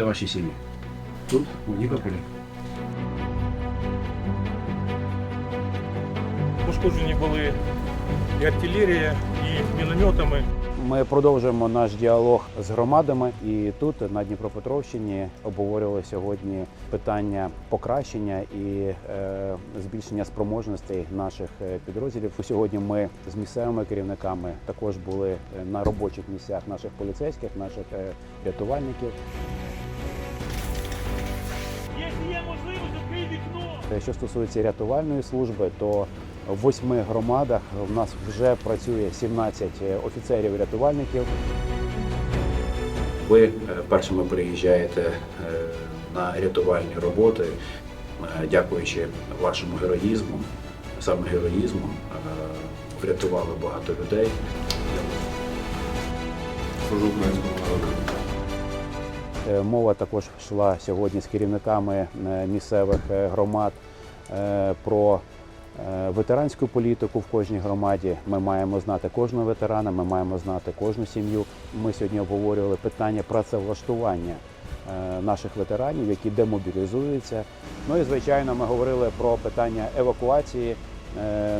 Де ваші сім'ї? Тут, у Нікополі. Пошкоджені були і артилерія, і мінометами. Ми продовжуємо наш діалог з громадами, і тут на Дніпропетровщині обговорювали сьогодні питання покращення і е, збільшення спроможностей наших е, підрозділів. Сьогодні ми з місцевими керівниками також були е, на робочих місцях наших поліцейських, наших е, рятувальників. Можливість, відкрий вікно. Е, Що стосується рятувальної служби, то в восьми громадах в нас вже працює 17 офіцерів-рятувальників. Ви е, першими приїжджаєте е, на рятувальні роботи, е, дякуючи вашому героїзму, саме героїзму, е, врятували багато людей. Служу українському народу. Е, Мова також йшла сьогодні з керівниками е, місцевих е, громад про ветеранську політику в кожній громаді. Ми маємо знати кожного ветерана, ми маємо знати кожну сім'ю. Ми сьогодні обговорювали питання працевлаштування наших ветеранів, які демобілізуються. Ну і звичайно, ми говорили про питання евакуації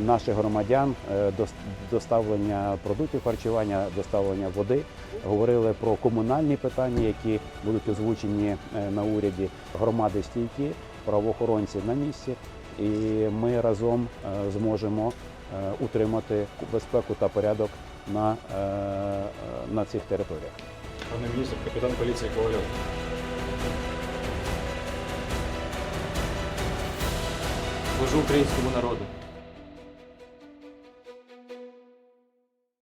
наших громадян, е, доставлення продуктів харчування, доставлення води. Говорили про комунальні питання, які будуть озвучені е, на уряді. Громади стійкі, правоохоронці на місці, і ми разом е, зможемо е, утримати безпеку та порядок на, е, е, на цих територіях. Пане міністр, капітан поліції Ковальов. Служу українському народу.